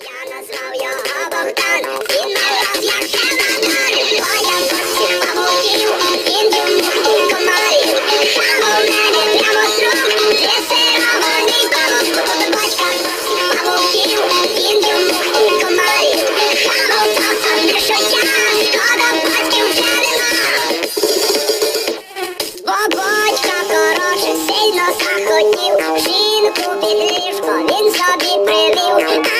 Я назвав його Богдан, він нараз як шевродан. Боя всіх павуків, він йому і у мене прямо рук, дресирований павук. Бачка всіх павуків, він йому і комарів. Там у не шоття, шкода батьків вже нема. Бо батька коротше сильно захотів Жінку під ліжко він собі привів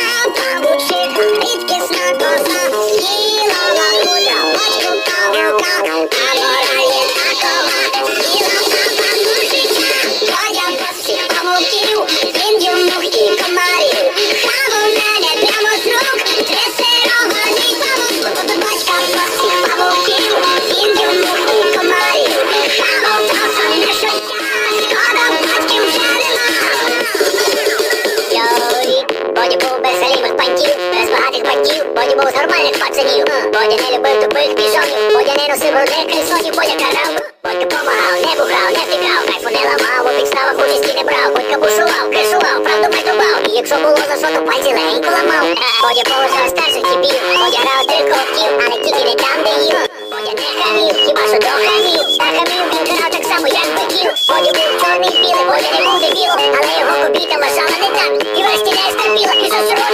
без галімих пантів, без багатих батьків, Боді був з нормальних пацанів. Бодя не любив тупих пішонів, Бодя не носив рудих кресонів, Бодя карав. Бодька помагав, не бухав, не втікав, кайфу не ламав, у підставах участі не брав, Бодька бушував, кришував, правду метубав, і якщо було за що, то пальці легенько ламав. Бодя поважав старших типів, Бодя грав три ковків, але Jesus, you're